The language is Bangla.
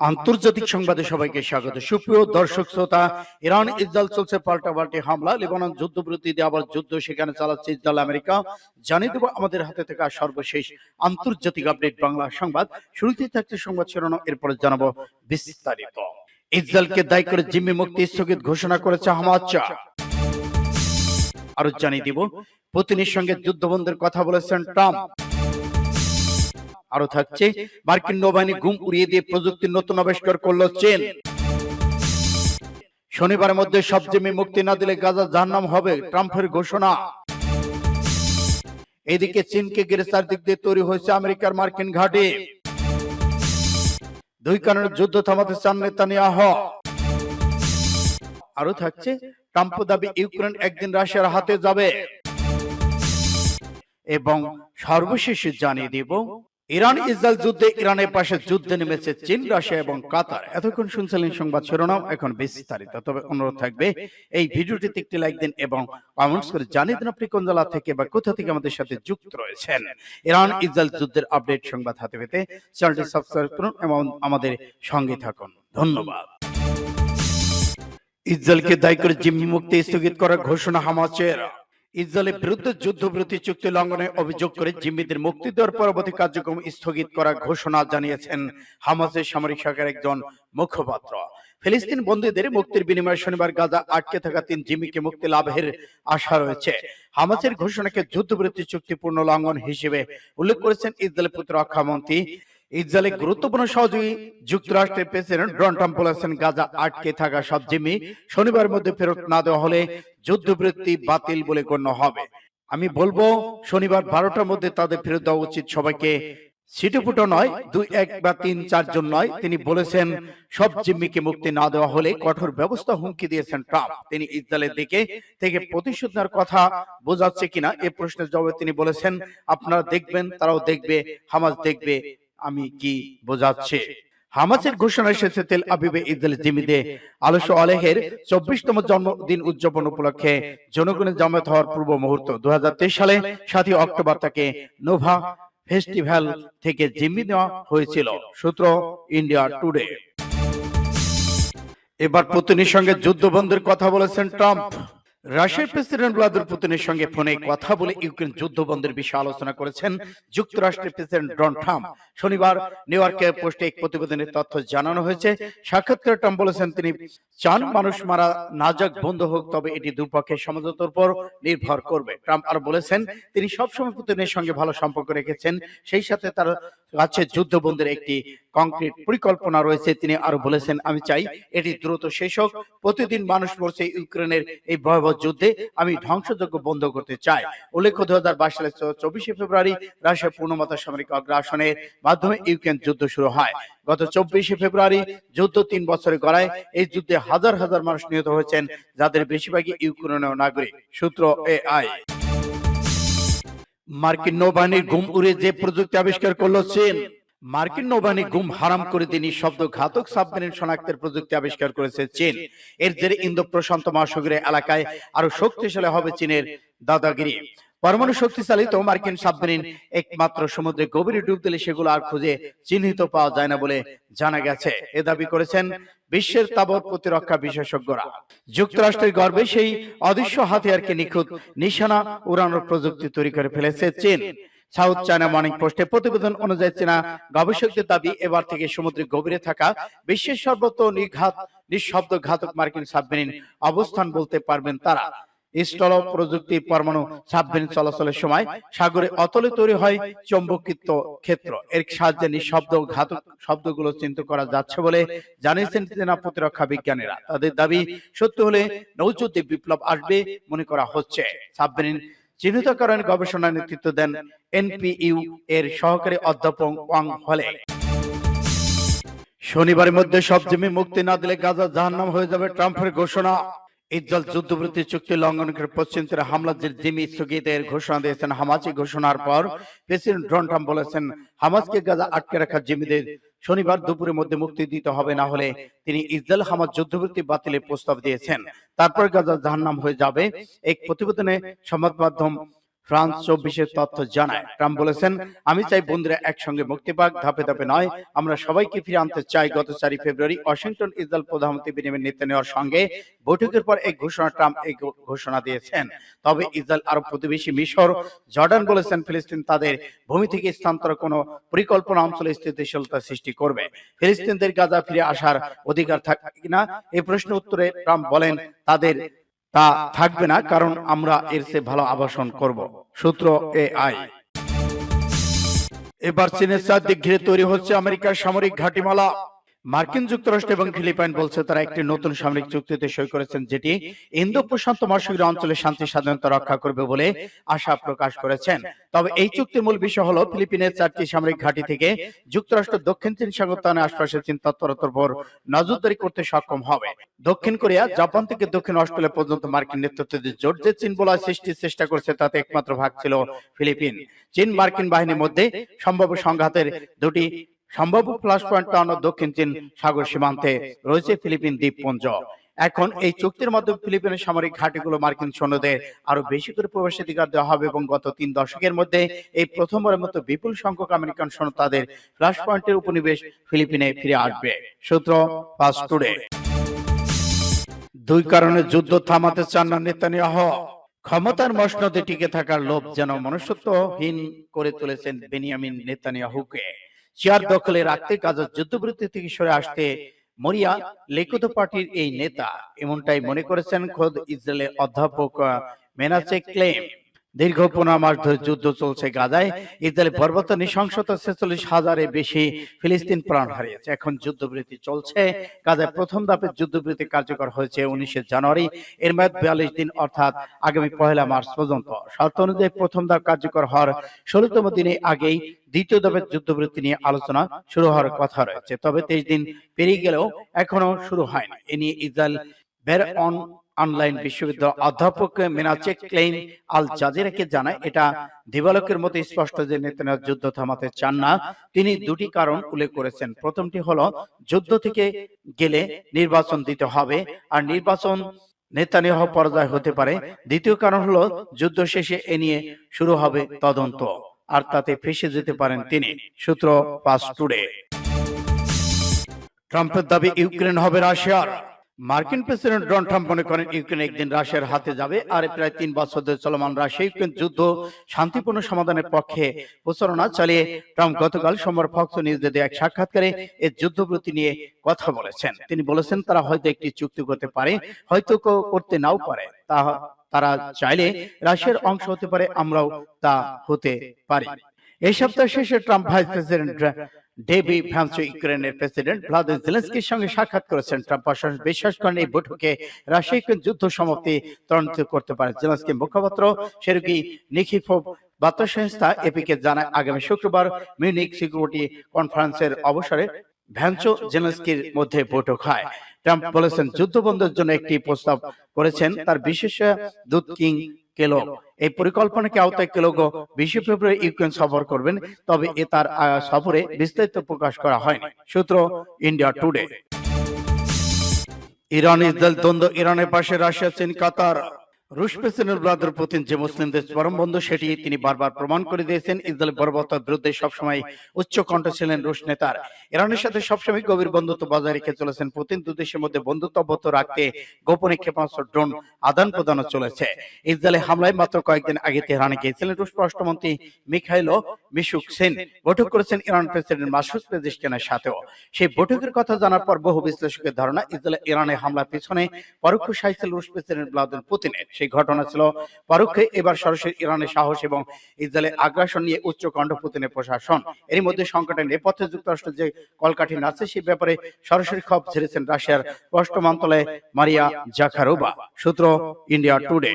আন্তর্জাতিক সংবাদে সবাইকে স্বাগত। সুপ্রিয় দর্শক, শ্রোতা, ইরান, ইসরায়েল চলছে পাল্টাপাল্টি হামলা, লেবানন যুদ্ধবিরতি দিয়ে আবার যুদ্ধ সেখানে চালাচ্ছে ইসরায়েল, আমেরিকা। জানিয়ে দেবো আমাদের হাতে থাকা সর্বশেষ আন্তর্জাতিক আপডেট বাংলা সংবাদ। শুরুতেই থাকছে সংবাদ শিরোনাম, এরপরে জানাব বিস্তারিত। ইসরায়েলকে দায়ী করে জিম্মি মুক্তি স্থগিত ঘোষণা করেছে হামাদ আরও জানিয়ে দিব, পুতিনের সঙ্গে যুদ্ধবন্ধের কথা বলেছেন ট্রাম্প। আরও থাকছে। মার্কিন নৌবাহিনী গুম উড়িয়ে দিয়ে প্রযুক্তির নতুন আবিষ্কার করল চীন। শনিবারের মধ্যে সব জমি মুক্তি না দিলে গাজা জাহান্নাম হবে ট্রাম্পের ঘোষণা। এদিকে চীনকে গ্রেসার দিক দিয়ে তৈরি হয়েছে আমেরিকার মার্কিন ঘাঁটি। দুই কারণে যুদ্ধ থামাতে চান নেতানিয়াহ। আরও থাকছে ট্রাম্প দাবি ইউক্রেন একদিন রাশিয়ার হাতে যাবে। এবং সর্বশেষে জানিয়ে দিব ইরান, ইসরায়েল যুদ্ধে ইরানের পাশে যুদ্ধে নেমেছে চীন, রাশিয়া এবং কাতার। এতক্ষণ শুনছিলেন সংবাদ শিরোনাম, এখন বিস্তারিত। তবে অনুরোধ থাকবে, এই ভিডিওটিতে একটি লাইক দিন এবং কমেন্টস করে জানিয়ে দিন আপনি কোন জেলা থেকে বা কোথা থেকে আমাদের সাথে যুক্ত রয়েছেন। ইরান, ইসরায়েল যুদ্ধের আপডেট সংবাদ হাতে পেতে চ্যানেলটি সাবস্ক্রাইব করুন এবং আমাদের সঙ্গে থাকুন। ধন্যবাদ। ইসরায়েলকে দায়ী করে জিম্মি মুক্তি স্থগিত করার ঘোষণা হামাচের ইসরায়েলের বিরুদ্ধে যুদ্ধবিরতি চুক্তি লঙ্ঘনে অভিযোগ করে জিম্মিদের মুক্তি দেওয়ার পরবর্তী কার্যক্রম স্থগিত করার ঘোষণা জানিয়েছেন হামাসের সামরিক শাখার একজন মুখপাত্র। ফিলিস্তিন বন্দীদের মুক্তির বিনিময়ে শনিবার গাজা আটকে থাকা তিন জিম্মিকে মুক্তি লাভের আশা রয়েছে। হামাসের ঘোষণাকে যুদ্ধবিরতি চুক্তি পূর্ণ লঙ্ঘন হিসেবে উল্লেখ করেছেন ইসরায়েলের প্রতিরক্ষা মন্ত্রী ইসরায়েলের গুরুত্বপূর্ণ সহযোগী যুক্তরাষ্ট্রের প্রেসিডেন্ট ডোনাল্ড ট্রাম্প বলেছেন গাজা আটকে থাকা সব জিম্মি শনিবার মধ্যে ফেরত না দেওয়া হলে যুদ্ধবৃত্তি বাতিল বলে গণ্য হবে। আমি বলব শনিবার বারোটার মধ্যে তাদের ফেরত দেওয়া উচিত সবাইকে। ছিটেপুটো নয় দুই এক বা তিন চারজন নয়। তিনি বলেছেন সব জিম্মিকে মুক্তি না দেওয়া হলে কঠোর ব্যবস্থা হুমকি দিয়েছেন ট্রাম্প। তিনি ইসরায়েলের দিকে থেকে প্রতিশোধ নেওয়ার কথা বোঝাচ্ছে কিনা এ প্রশ্নের জবাবে তিনি বলেছেন আপনারা দেখবেন তারাও দেখবে হামাজ দেখবে। আমি কি বোঝাচ্ছে? হামাসের ঘোষণা এসেছে তেল আবিবে ইসরায়েল জিমিদে আলস্য আলেহের চব্বিশতম জন্মদিন উদযাপন উপলক্ষে জনগণের জামায়াত হওয়ার পূর্ব মুহূর্ত দু হাজার তেইশ সালে সাতই অক্টোবর তাকে নোভা ফেস্টিভ্যাল থেকে জিম্মি দেওয়া হয়েছিল। সূত্র ইন্ডিয়া টুডে। এবার পুতিনের সঙ্গে যুদ্ধ বন্ধের কথা বলেছেন ট্রাম্প। রাশিয়ার প্রেসিডেন্ট ভ্লাদিমির পুতিনের সঙ্গে ফোনে কথা বলে ইউক্রেন যুদ্ধ বন্ধের বিষয়ে আলোচনা করেছেন যুক্তরাষ্ট্রের প্রেসিডেন্ট ডোনাল্ড ট্রাম্প। শনিবার নিউ ইয়র্কে পোস্টে এক প্রতিবেদনের তথ্য জানানো হয়েছে, সাক্ষাৎকারে ট্রাম্প বলেছেন তিনি চান মানুষ মারা না যাক বন্ধ হোক, তবে এটি দুপক্ষের সমঝোতার উপর নির্ভর করবে। ট্রাম্প আর বলেছেন, তিনি সবসময় পুতিনের সঙ্গে ভালো সম্পর্ক রেখেছেন, সেই সাথে তার কাছে যুদ্ধ বন্ধের একটি কংক্রিট পরিকল্পনা রয়েছে। তিনি আরও বলেছেন, আমি চাই এটি দ্রুত শেষ হোক। প্রতিদিন মানুষ মরছে ইউক্রেনের এই ভয়াবহ যুদ্ধে আমি ধ্বংসযজ্ঞ বন্ধ করতে চাই। উল্লেখ্য দু হাজার বাইশ সালের চব্বিশে ফেব্রুয়ারি রাশিয়া পূর্ণমাত্রা সামরিক অগ্রাসনের মাধ্যমে ইউক্রেন যুদ্ধ শুরু হয়। গত চব্বিশে ফেব্রুয়ারি যুদ্ধ তিন বছরে গড়ায় এই যুদ্ধে হাজার হাজার মানুষ নিহত হয়েছেন, যাদের বেশিরভাগই ইউক্রেনীয় নাগরিক, সূত্র এ আই মার্কিন নৌবাহিনীর ঘুম উড়ে যে প্রযুক্তি আবিষ্কার করল চীন মার্কিন নৌবাহিনী গুম হারাম করে তিনি শব্দ ঘাতক সাবমেরিন শনাক্তের প্রযুক্তি আবিষ্কার করেছে চীন। এর জেরে ইন্দো প্রশান্ত মহাসাগরীয় এলাকায় আরও শক্তিশালী হবে চীনের দাদাগিরি। পরমাণু শক্তিশালী তো মার্কিন সাবমেরিন একমাত্র সমুদ্রে গভীরে ডুব দিলে সেগুলো আর খুঁজে চিহ্নিত পাওয়া যায় না বলে জানা গেছে। এ দাবি করেছেন বিশ্বের তাবৎ প্রতিরক্ষা বিশেষজ্ঞরা। যুক্তরাষ্ট্রের গর্বে সেই অদৃশ্য হাতিয়ারকে নিখুঁত নিশানা উড়ানোর প্রযুক্তি তৈরি করে ফেলেছে চীন। সাউথ চায়না মর্নিং পোস্টে প্রতিবেদন অনুযায়ী চীনা গবেষকদের দাবি এবার থেকে সমুদ্রের গভীরে থাকা বিশ্বের সর্বত্র নিঘাত নিঃশব্দ ঘাতক মার্কিন সাবমেরিন অবস্থান বলতে পারবেন তারা। স্থল প্রযুক্তি পরমাণু সাবমেরিন চলাচলের সময় সাগরে অতলে তৈরি হয় চৌম্বকিত ক্ষেত্র। এর সাহায্যে নিঃশব্দ ঘাতক শব্দগুলো চিন্তা করা যাচ্ছে বলে জানিয়েছেন চীনা প্রতিরক্ষা বিজ্ঞানীরা তাদের দাবি সত্য হলে নৌযুদ্ধে বিপ্লব আসবে মনে করা হচ্ছে। সাবমেরিন চিহ্নিতকরণ গবেষণা নেতৃত্ব দেন এনপিইউ এর সহকারী অধ্যাপক ওয়াং হলে। শনিবারের মধ্যে সব জমি মুক্তি না দিলে গাজা জাহান্নাম হয়ে যাবে ট্রাম্পের ঘোষণা। ইসরায়েল যুদ্ধবৃত্তি চুক্তি লঙ্ঘন করে পশ্চিম তীরে হামলার যে জিমি স্থগিতের ঘোষণা দিয়েছেন হামাসি ঘোষণার পর প্রেসিডেন্ট ডোনাল্ড ট্রাম্প বলেছেন হামাসকে গাজা আটকে রাখা জিমিদের শনিবার দুপুরের মধ্যে মুক্তি দিতে হবে, না হলে তিনি ইসরায়েল হামাজ যুদ্ধবৃত্তি বাতিলের প্রস্তাব দিয়েছেন। তারপর গাজা জাহান্নাম হয়ে যাবে। এক প্রতিবেদনে সংবাদ মাধ্যম ফ্রান্স চব্বিশের তথ্য জানায়। ট্রাম্প বলেছেন, আমি চাই বন্ধুরা একসঙ্গে মুক্তি পাক, ধাপে ধাপে নয়। আমরা সবাইকে ফিরে আনতে চাই। গত চারই ফেব্রুয়ারি ওয়াশিংটন ইসরায়েল প্রধানমন্ত্রী বেনিয়ামিন নেতানিয়াহুর সঙ্গে বৈঠকের পর এই ঘোষণা ট্রাম্প এই ঘোষণা দিয়েছেন। তবে ইসরায়েল আরব প্রতিবেশী মিশর, জর্ডান বলেছেন, ফিলিস্তিন তাদের ভূমি থেকে স্থানান্তর কোনো পরিকল্পনা অঞ্চলে স্থিতিশীলতা সৃষ্টি করবে। ফিলিস্তিনদের গাজা ফিরে আসার অধিকার থাকে কিনা? এই প্রশ্ন উত্তরে ট্রাম্প বলেন, তাদের তা থাকবে না, কারণ আমরা এর চেয়ে ভালো আবাসন করব। সূত্র এ আই এবার চীনের চারদিক ঘিরে তৈরি হচ্ছে আমেরিকার সামরিক ঘাটিমালা। মার্কিন যুক্তরাষ্ট্র এবং ফিলিপাইন বলছে তারা একটি নতুন সামরিক চুক্তিতে সই করেছেন যেটি ইন্দো প্রশান্ত মহাসাগরীয় অঞ্চলে শান্তি স্বাধীনতা রক্ষা করবে বলে আশা প্রকাশ করেছেন। তবে এই চুক্তির মূল বিষয় হলো ফিলিপিনের চারটি সামরিক ঘাঁটি থেকে যুক্তরাষ্ট্র দক্ষিণ চীন সাগরতানে আশপাশের চীন তৎপরতার উপর নজরদারি করতে সক্ষম হবে। দক্ষিণ কোরিয়া জাপান থেকে দক্ষিণ অস্ট্রেলিয়া পর্যন্ত মার্কিন নেতৃত্বে জোট যে চীন বলয় সৃষ্টির চেষ্টা করছে তাতে একমাত্র ভাগ ছিল ফিলিপিন। চীন মার্কিন বাহিনীর মধ্যে সম্ভাব্য সংঘাতের দুটি সম্ভাব্য ফ্লাশ পয়েন্ট টানো দক্ষিণ চীন সাগর সীমান্তে রয়েছে ফিলিপিন দ্বীপপুঞ্জ। এখন এই চুক্তির মাধ্যমে ফিলিপিনের সামরিক ঘাঁটিগুলো মার্কিন সৈন্যদের আরও বেশি করে প্রবেশাধিকার দেওয়া হবে এবং গত তিন দশকের মধ্যে এই প্রথমবারের মতো বিপুল সংখ্যক আমেরিকান সৈন্য তাদের ফ্লাশ পয়েন্টের উপনিবেশ ফিলিপিনে ফিরে আসবে। সূত্র ফাস্ট টুডে। দুই কারণে যুদ্ধ থামাতে চান না নেতানিয়াহ। ক্ষমতার মসনদে টিকে থাকার লোভ যেন মনুষ্যত্বহীন করে তুলেছেন বেনিয়ামিন নেতানিয়াহুকে চেয়ার দখলে রাখতে গাজার যুদ্ধবৃত্তি থেকে সরে আসতে মরিয়া লেকুত পার্টির এই নেতা। এমনটাই মনে করেছেন খোদ ইসরায়েলের অধ্যাপক মেনাচে ক্লেম। দীর্ঘ পনেরো মাস ধরে যুদ্ধ চলছে গাজায়। ইসরায়েলের বর্বত নৃশংসতা ছেচল্লিশ হাজারের বেশি ফিলিস্তিন প্রাণ হারিয়েছে। এখন যুদ্ধবিরতি চলছে। গাজায় প্রথম ধাপের যুদ্ধবিরতি কার্যকর হয়েছে উনিশে জানুয়ারি। এর মেয়াদ বিয়াল্লিশ দিন, অর্থাৎ আগামী পহেলা মার্চ পর্যন্ত। শর্ত অনুযায়ী প্রথম ধাপ কার্যকর হওয়ার ষোলতম দিনে আগেই দ্বিতীয় ধাপের যুদ্ধবিরতি নিয়ে আলোচনা শুরু হওয়ার কথা রয়েছে। তবে তেইশ দিন পেরিয়ে গেলেও এখনও শুরু হয়নি। এ নিয়ে ইসরায়েল বের অন অনলাইন বিশ্ববিদ্যালয় অধ্যাপক মেনাচে ক্লেইন আল জাজিরাকে জানায় এটা দিবালকের মতো স্পষ্ট যে নেতানিয়াহু যুদ্ধ থামাতে চান না তিনি দুটি কারণ উল্লেখ করেছেন। প্রথমটি হলো যুদ্ধ থেকে গেলে নির্বাচন দিতে হবে আর নির্বাচন নেতানিয়াহ পর্যায় হতে পারে। দ্বিতীয় কারণ হলো যুদ্ধ শেষে এ নিয়ে শুরু হবে তদন্ত আর তাতে ফেসে যেতে পারেন তিনি। সূত্র পাস টুডে। ট্রাম্পের দাবি ইউক্রেন হবে রাশিয়ার মার্কিন প্রেসিডেন্ট ডোনাল্ড ট্রাম্প মনে করেন ইউক্রেন একদিন রাশিয়ার হাতে যাবে আর প্রায় তিন বছর ধরে চলমান রাশিয়া ইউক্রেন যুদ্ধ শান্তিপূর্ণ সমাধানের পক্ষে প্রচারণা চালিয়ে ট্রাম্প গতকাল সোমবার ফক্স নিউজে দেয়া এক সাক্ষাৎকারে এই যুদ্ধবিরতি নিয়ে কথা বলেছেন। তিনি বলেছেন তারা হয়তো একটি চুক্তি করতে পারে হয়তো কেউ করতে নাও পারে। তা তারা চাইলে রাশিয়ার অংশ হতে পারে আমরাও তা হতে পারি। এই সপ্তাহ শেষে ট্রাম্প ভাইস প্রেসিডেন্ট ডেভি ভ্যান্সো ইউক্রেনের প্রেসিডেন্ট ভ্লাদিমির জেলেন্সকির সঙ্গে সাক্ষাৎ করেছেন। ট্রাম্প প্রশাসন বিশ্বাস করেন এই বৈঠকে রাশিয়া যুদ্ধ সমাপ্তি ত্বরান্বিত করতে পারে জেলেন্সকি মুখপাত্র সেরকি নিখিফোভ বার্তা সংস্থা এপিকে জানায় আগামী শুক্রবার মিউনিক সিকিউরিটি কনফারেন্সের অবসরে ভ্যান্সো জেলেন্সকির মধ্যে বৈঠক হয়। ট্রাম্প বলেছেন যুদ্ধ বন্ধের জন্য একটি প্রস্তাব করেছেন। তার বিশেষ দূত কিং কেলো। এই পরিকল্পনাকে আওতায় কেলোগো বিশে ফেব্রুয়ারি ইউক্রেন সফর করবেন। তবে এ তার সফরে বিস্তারিত প্রকাশ করা হয়নি। সূত্র ইন্ডিয়া টুডে ইরান ইসরায়েল দ্বন্দ্ব ইরানের পাশে রাশিয়া চীন কাতার। রুশ প্রেসিডেন্ট ভ্লাদিমির পুতিন যে মুসলিমদের চরম বন্ধু সেটি তিনি বারবার প্রমাণ করে দিয়েছেন। ইসরায়েল বর্বরতার বিরুদ্ধে সবসময় উচ্চ কণ্ঠ ছিলেন রুশ নেতার। ইরানের সাথে সবসময় গভীর বন্ধুত্ব বজায় রেখে চলেছেন পুতিন। দু দেশের মধ্যে বন্ধুত্ব অব্যাহত রাখতে গোপনে ক্ষেপণাস্ত্র ড্রোন আদান প্রদানও চলেছে। ইসরায়েলের হামলায় মাত্র কয়েকদিন আগে তেহরানে গিয়েছিলেন রুশ পররাষ্ট্রমন্ত্রী মিখাইলো মিশুক সেন। বৈঠক করেছেন ইরান প্রেসিডেন্ট মাসুদ পেজিশকিয়ানের সাথেও। সেই বৈঠকের কথা জানার পর বহু বিশ্লেষকের ধারণা ইসরায়েল ইরানের হামলার পিছনে পরোক্ষ সাহিত্য রুশ প্রেসিডেন্ট ভ্লাদিমির পুতিনের সেই ঘটনা ছিল পরোক্ষে। এবার সরাসরি ইরানের সাহস এবং ইসরায়েলের আগ্রাসন নিয়ে উচ্চ কণ্ঠ পুতিনের প্রশাসন। এর মধ্যে সংকটের নেপথ্যে যুক্তরাষ্ট্র যে কলকাঠি নাচছে সে ব্যাপারে সরাসরি খপ ছেড়েছেন রাশিয়ার মন্ত্রণালয়ে মারিয়া জাখারোবা সূত্র ইন্ডিয়া টুডে।